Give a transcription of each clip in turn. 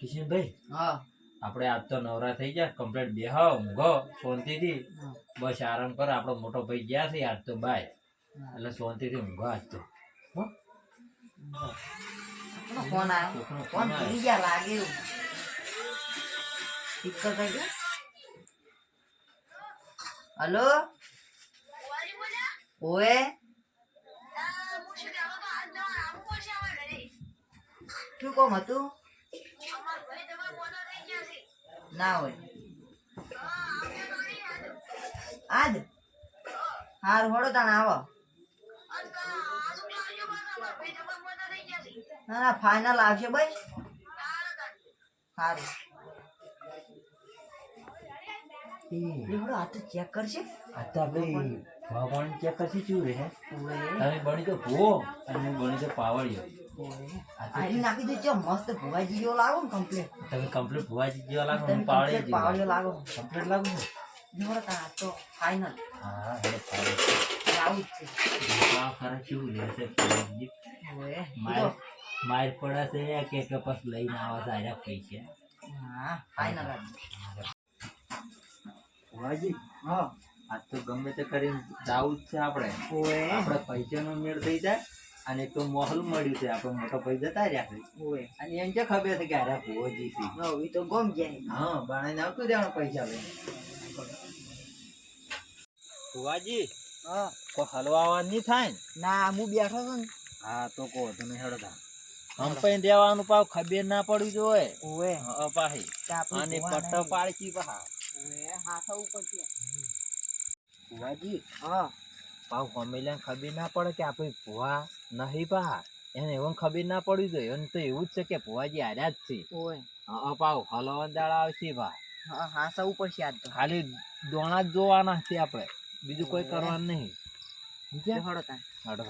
કિશનભાઈ હા આપણે આજ તો નવરા થઈ ગયા કમ્પલેટ બે હા ઊંઘો શાંતિથી. બસ આરામ કરો આપણો મોટો ભાઈ ગયા છે આજ તો બાય એટલે શાંતિથી ઊંઘો આજ તો? ફોન આવ્યો ફોન ભૂલી લાગે ગયા હલો ઓએ શું કોમ હતું ના હોય. આજ? હાર હોડો તાણ આવો. ના ના ફાઇનલ આવશે ભાઈ સારું લેવડો આ તો ચેક કરશે? આજ તો આપણે ભગવાન ચેક કરશે શું રહે ભણી તમે બની તો ભૂવો અને બની તો પાવડિયો આ નાખી દે ચો મસ્ત ભુવાજી જેવો લાગો ને કમ્પ્લીટ તમે કમ્પ્લીટ ભુવાજી જેવા લાગો હું પાવડિયો કમ્પ્લીટ પાવડિયો લાગો. કમ્પ્લીટ લાગુ. ને? લેવડો તાણ તો ફાઇનલ હા હવે પાવડિયો આવું છે. આ ખરા કેવું લેશે ભુવાજી? ઓએ માર માર પડે છે કે કપસ લઈને આવા સારા પૈસા? હા ફાઇનલ ભુવાજી હા. આજ તો ગમે તે કરીને જાવું જ છે આપણે. આપણે પૈસાનો મેળ થઈ જાય. અને એક તો મોહલ મળ્યું છે આપણો મોટો ભાઈ જતા રહ્યા છે. અને એમ કે ખબર છે કે અરે ભોજી છે નો તો ગમ જાય. હા બનાવીને આવતું રહેવાનું પૈસા ભાઈ ભુવાજી હા. કોઈ હલવાવાનું નહીં થાય ના? હું બેઠો છું હા તો કો તમે હેડતા કંપાઈ દેવાનું પાવ ખબર ના પડવી જોઈએ. ઓએ અપાહી પાહી. અને પટ્ટો પાડકી પહા. ઓએ હાથો ઉપર છે. ભુવાજી હા. પાવ ગમેલા ખબર ના પડે કે આપણી ભુવા નહીં એને એવું ખબર ના પડવી જોઈએ. એને તો એવું જ છે કે ભુવાજી હાર્યા જ છે. હા પાવ હલવાન દાડા આવશે ભા. હા ઉપર છે આજ તો. ખાલી દોણા જ જોવાના છે આપણે. બીજું કોઈ કરવાનું નહીં. સમજ્યા? હાડો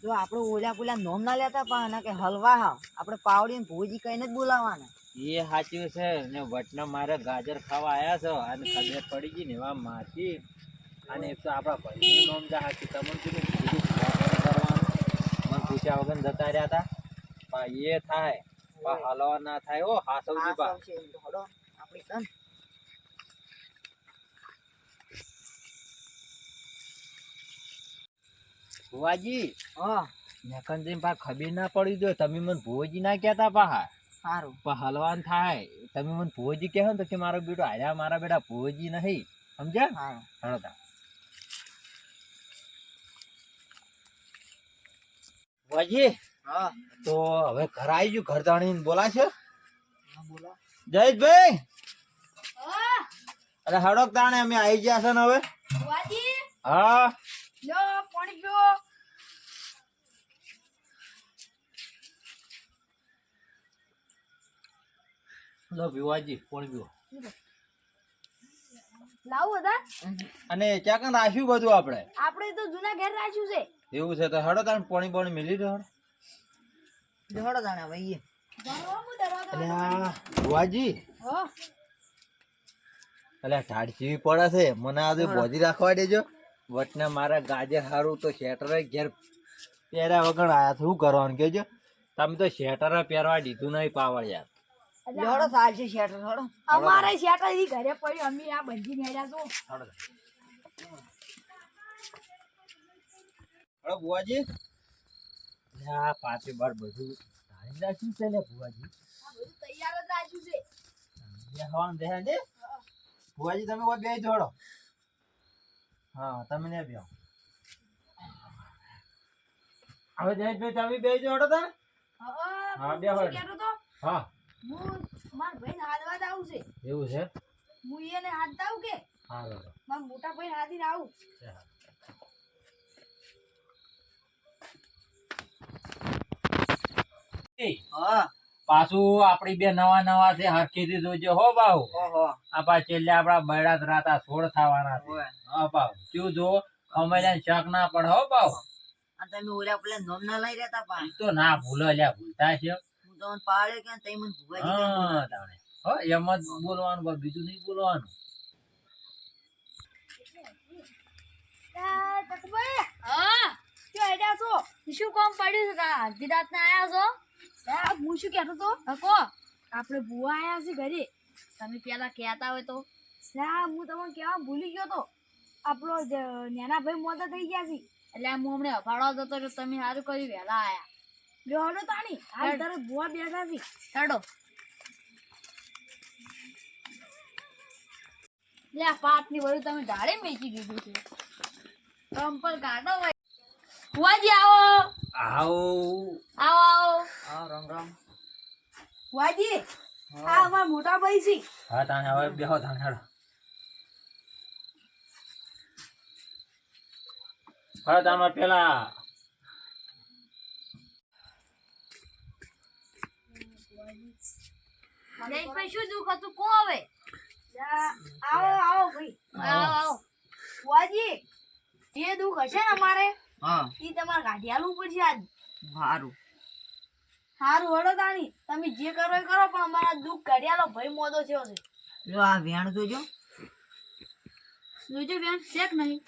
જો આપણે ઓલા પુલા નોમ ના લેતા પણ કે હલવા હા આપણે પાવડી ને ભૂજી કહીને જ બોલાવાના. એ સાચું છે. ને વટના મારે ગાજર ખાવા આયા છો. અને ખબર પડી ગઈ ને એવા માસી. અને એક તો આપણા ભાઈનું નામ જા હાચી. તમને કીધું? બીજું મને પૂછ્યા વગર જતા રહ્યા હતા પણ એ થાય. પણ હલવા ના થાય. ઓ હા હા, આપણી તન ભુવાજી હા. નકનજી પા ખબર ના પડી જો તમે મને ભુવાજી ના કહેતા પાહા સારું. પણ હલવાન થાય. તમે મને ભુવજી કહો ને તો કે મારો બેટો આયા મારા બેટા ભુવજી નહીં. સમજ્યા? સારું હળતા ભુવાજી હા. તો હવે ઘર આવી ગયું ઘર જાણીને બોલાશે? હા બોલો. જયેશભાઈ અરે હડક તાણે અમે આવી ગયા છે ને હવે? હા. લો ભીવાજી કોણ લાવું હતા અને ક્યાં કાં રાખ્યું બધું આપણે? આપણે તો જૂના ઘેર રાખ્યું છે. એવું છે તો હડો તાણ પાણી પાણી મિલી દો લેવડો તાણ હવે ભુવાજી. પડે છે. મને આ બોધી રાખવા દેજો. વટને મારા ગાજર હારું તો શેટર ઘેર પહેર્યા વગર આયા શું કરવાનું કેજો તમે તો શેટર પહેરવા દીધું નહીં પાવળ યાર લેવડો સાલ છે શેટર હળો અમારે શેટર ઈ ઘરે પડી અમે આ બંધી મેળ્યા છો. હળો અલે આ પાછી બાર બધું ધારી નાખ્યું છે ને બુવાજી બધું તૈયાર જ રાખ્યું છે. બેહવાનું બેહે દે ભુવાજી તમે કોઈ બે જોડો હા તમે ને બેહો. હવે જયેશભાઈ તમે બે જોડો તા હા, બે તો હા. હું મારા ભાઈને હાથવા છે. એવું છે? હું એને હાથ આવું કે? હા બરાબર. મોટા ભાઈને હાથીને આવું. પાછું આપડી બે નવા નવા છે હરખીથી જોજો હો બાહુ. ઓહો. આ પા છેલ્લે આપડા બૈડા જ રાતા સોળ થવાના છે. હા બાહુ. શું જો અમારે શક ના પડે. હો બાહુ. આ તમે ઓલા પેલા નોમ ના લઈ રહેતા ઈ તો ના ભૂલો લ્યા ભૂલતા છે. હું પાડે કે તઈ મને ભુવાજી હા તાણે. હા એમ જ બોલવાનું બસ બીજું નહીં બોલવાનું. હા. ક્યાં હેડ્યા છો? પડ્યું છે? તારા અડધી રાતના આયા છો? હું શું કહેતો તો હકો આપણે ભુવા આયા છે ઘરે. તમે પેલા કહેતા હોય તો. ના હું તમને કહેવા ભૂલી ગયો તો. આપણો નાના ભાઈ મોટા થઈ ગયા છે. એટલે હું હમણે અફાડો હતો તો તમે સારું કર્યું વહેલા આયા. બેહડો તાણી હાલ તારે ભૂવા બેઠા છે. ચડો લે આ પાટની વળી તમે ઢાળે મેચી દીધું છે. કંપલ કાઢો ભાઈ ફુવાજી આવો. આવો. આવો આવો. હા રામ રામ. વાજી આ અમારા મોટા ભાઈ છે. હા તાણે હવે બેહો તાણે હેડો. હવે તમે પેલા જયેશભાઈ શું દુઃખ હતું? કો હવે? આવો આવો ભાઈ. આવો આવો. વાજી જે દુઃખ હશે ને અમારે હા. એ તમારે કાઢી આલવું પડશે આજ. સારું સારું હળો તાણી. તમે જે કરો એ કરો પણ અમારા દુઃખ કાઢી આલો. ભાઈ મોદો થયો છે. જો આ વેણ જોજો. જોજો બેન શેક નહીં.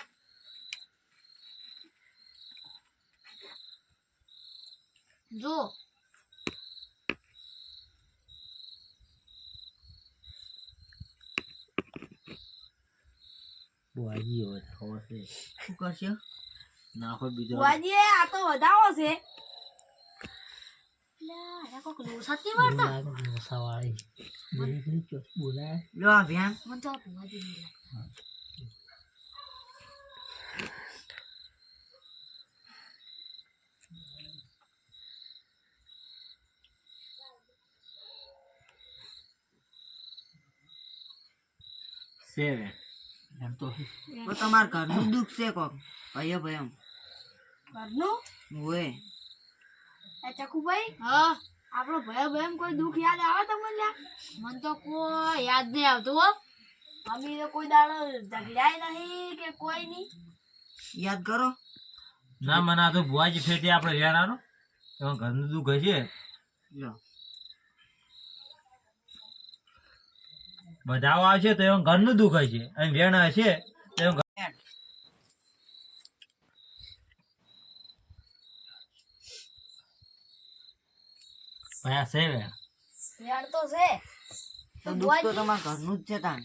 જો. બુઆજી હવે થવો છે. શું કરશે? નાખો બીજો વાજી આ તો વધાવો છે. કોક એમ તો તો તમારા ઘરનું દુઃખ છે કોક? ભાઈ ભાઈ ઘરનું? હોય. એ ચકુભાઈ હા? આપણો ભયો ભયો કોઈ દુઃખ યાદ આવે તમને લ્યા મને તો કોઈ યાદ નહીં આવતું હો. અમે તો કોઈ દાડો ઝઘડાય નહીં કે કોઈ નહીં. યાદ કરો. ના મને આ તો ભુવાજી ફેટી આપણે એમાં ઘરનું દુઃખ હશે. લો બધાઓ આવશે તો એમાં ઘરનું દુઃખ હશે અને વેણ હશે તો એમાં ઘર- ભાઈ છે વેણ? વેણ તો છે. તો દુઃખ તો તમારા ઘરનું જ છે તાન.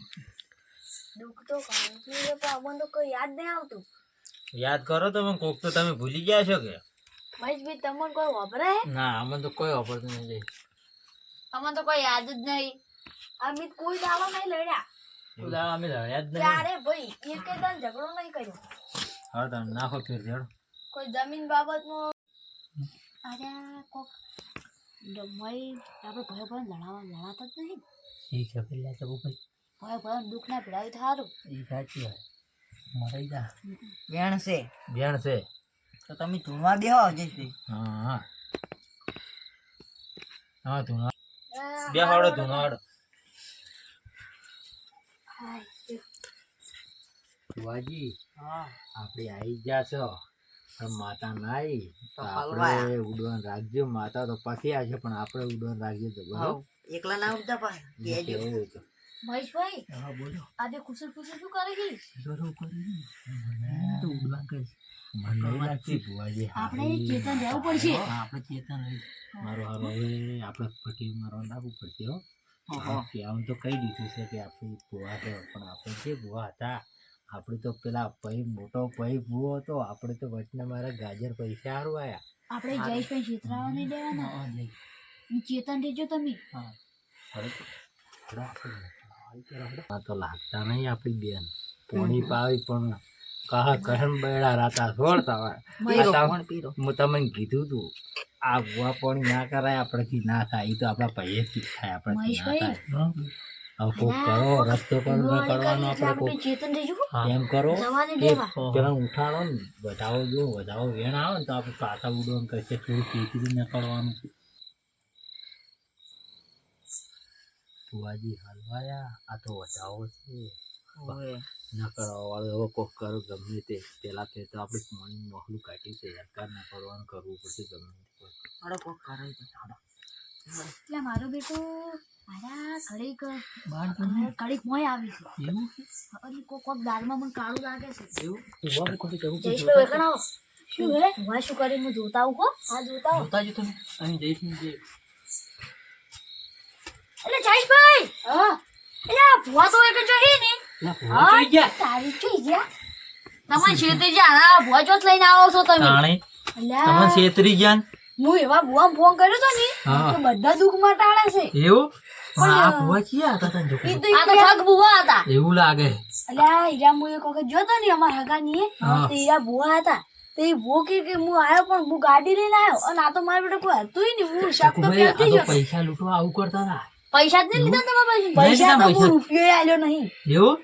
દુઃખ તો ઘરનું છે પણ અમને તો કોઈ યાદ નહીં આવતું. યાદ કરો તો મને કોક તો તમે ભૂલી ગયા છો કે? મહેશભાઈ તમને કોઈ વાપરે? ના અમને તો કોઈ વાપરતું નથી. અમને તો કોઈ યાદ જ નહીં. અમે કોઈ દાવા નહીં લડ્યા. ઉદાહરણ અમે લડ્યા જ નહીં. ત્યારે ભાઈ એક દાન ઝઘડો નહીં કર્યો. હા તમે નાખો ફેર રેડો કોઈ જમીન બાબતમાં અરે કોક ભાઈ આપણે ભય ભય લડાવા લડાતા જ નહીં. ઠીક છે પેલા તો ભાઈ. ભય ભય દુઃખ ના ભેળાવી થારું સારું એ સાચી વાત. મરાઈ જા. બેણ છે. બેણ છે. તો તમે ધૂણવા બેહો જયશ્રી હા હા. હા ધૂણવા. બે હાડો હા. આપણે આવી ગયા છો. માતા ના આવી આપણે. ઉડવાન રાખજો. માતા તો પછી આવશે પણ આપણે ઉડવાન રાખજો તો બરાબર એકલા ના ઉડતા પણ. મહેશભાઈ હા બોલો. આજે ખુશી ખુશી શું કરે છે? બરોબર તો ઉડવાન લાગતી આપણે ચેતન રહેવું પડશે. આપણે ચેતન મારો હારો હવે આપણે પટી મારવા લાવવું પડશે હો. આમ તો કહી દીધું છે કે આપણે ભૂવા છે પણ આપણે જે ભૂવા હતા આપણે તો પેલા ભાઈ મોટો ભાઈ ભૂવો હતો આપણે તો વચના મારા ગાજર પૈસા હારવાયા. આપણે જયેશભાઈ છેતરાવા નહીં દેવાના. ચેતન રહેજો તમે. હા. તો લાગતા નહીં આપણી બેન. પોણી પાવી પણ કહા કહન બેડા રાતા છોડતા હોય હું તમને કીધું તું આ ગુવા પણ ના કરાય આપણેથી ના થાય. એ તો આપણા જ થાય આપણાથી ના થાય. હવે કોક કરો રસ્તો પર કરવાનો આપણે કોક. એમ કરો પેલા ઉઠાડો ને વધાવો જો વધાવો વેણ આવે ને તો આપણે પાછા ઉડવાનું કરશે થોડું ખેંચી નીકળવાનું. ભુવાજી હલવાયા આ તો વધાવો છે. ના કરવા વાળો હવે કોક કરો ગમે તે. પહેલાં તે તો આપણે પાણી મોહલું કાઢ્યું છે સરકાર ના કરવાનું કરવું પડશે ગમે તે હાડો કોક કરે તો હાડો એટલે મારો બેટો મારા ઘડીક ઘડીક મોય આવી છે. એવું? અને કોક કોક દાળમાં મને કાળું લાગે છે. એવું? તું વાહ કોઈ જઈશ જયેશભાઈ વેકણાવો શું હે? હું શું કરી હું જોતા આવું કો હા જોતા આવું. જોતા જો તમે અહીં ને જે એટલે જયેશભાઈ! હા? એટલે ભુવા તો એક જ હે ને? ભૂવા ચોઈ ગયા. તારી જોઈ ગયા. તમે છેતરી ગયા? આ લઈને આવો છો તમે. તમે છેતરી ગયા હું એવા ભુવા ફોન કર્યો તો ને હા. કે બધા દુઃખમાં ટાળે છે. એવું? પણ આ ક્યાં હતા તને જોકો? આ તો ઠગ ભુવા હતા. એવું લાગે. અલ્યા હીરા હું એક વખત જોતો ને અમારા હગાની હા. તો ઈરા ભુવા હતા. તે ભુવો કે કે હું આવ્યો પણ હું ગાડી લઈને આવ્યો અને આ તો મારા બેટા કોઈ હતું નહીં. હું શાક તો. પૈસા લૂંટવા આવું કરતા હતા. પૈસા જ નહીં લીધા તમે પાસે પૈસા તો હું રૂપિયો આલ્યો નહીં. એવું?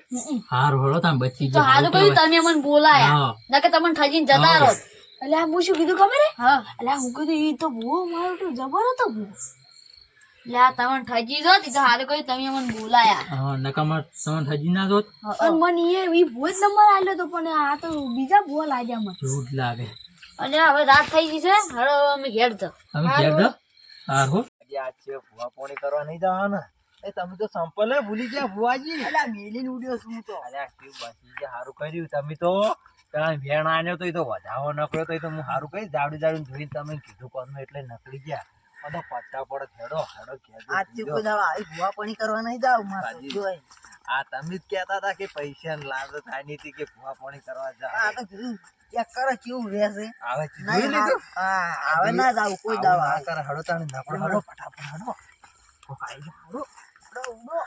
હાર હોળો તમે બચી તો હારું કહ્યું તમે મને બોલાયા. નકે તમને ઠગીને જતા રહો. એટલે હું શું કીધું ખબર હે? હા. એટલે હું કીધું એ તો બહુ મારો તો જબર હતો બહુ. એટલે આ તમને ઠગી જો તો હારું કહ્યું તમે મને બોલાયા. હા નકામાં તમે થજી ના જોત. અને મને એ ઈ ભૂવો જ નંબર આલ્યો તો પણ આ તો બીજા બોલ લાગ્યા મને. એવું લાગે. અને હવે રાત થઈ ગઈ છે. હવે અમે ઘેર તો અમે ઘેર તો હાર. હો આજ છે ભૂવા પોણી કરવા નહીં જવાના. એ તમે તો સંપલ ભૂલી ગયા ભુવાજી. અલા મેલીને ઉડ્યો છું તો? આ કેવું બચી ગયા હારું કર્યું તમે તો ભેણ આન્યો તો એ તો વધાવો નકળ્યો તો એ તો હું સારું કહીશ. જાડું જાડું જોઈને તમે કીધું કોનું એટલે નકળી ગયા. મને પટ્ટા પડે હેડો હેડો કહેજો કોઈ દાડો આવી ભૂવા પણી કરવા નહીં જાવ મારે. જોઈ. આ તમે જ કહેતા હતા કે પૈસા લાભ થાય નહીં કે ભૂવા પાણી કરવા આ જાય. તો કીધું. ચેક કરો કેવું રહેશે? આવે જોઈ લીધું? હા હવે ના જાવ કોઈ આવું કર હડો આવે. હેડો તાણે નકળો હેડો. ફટાફટ હડો. ઓ ના, હડો ઉડો.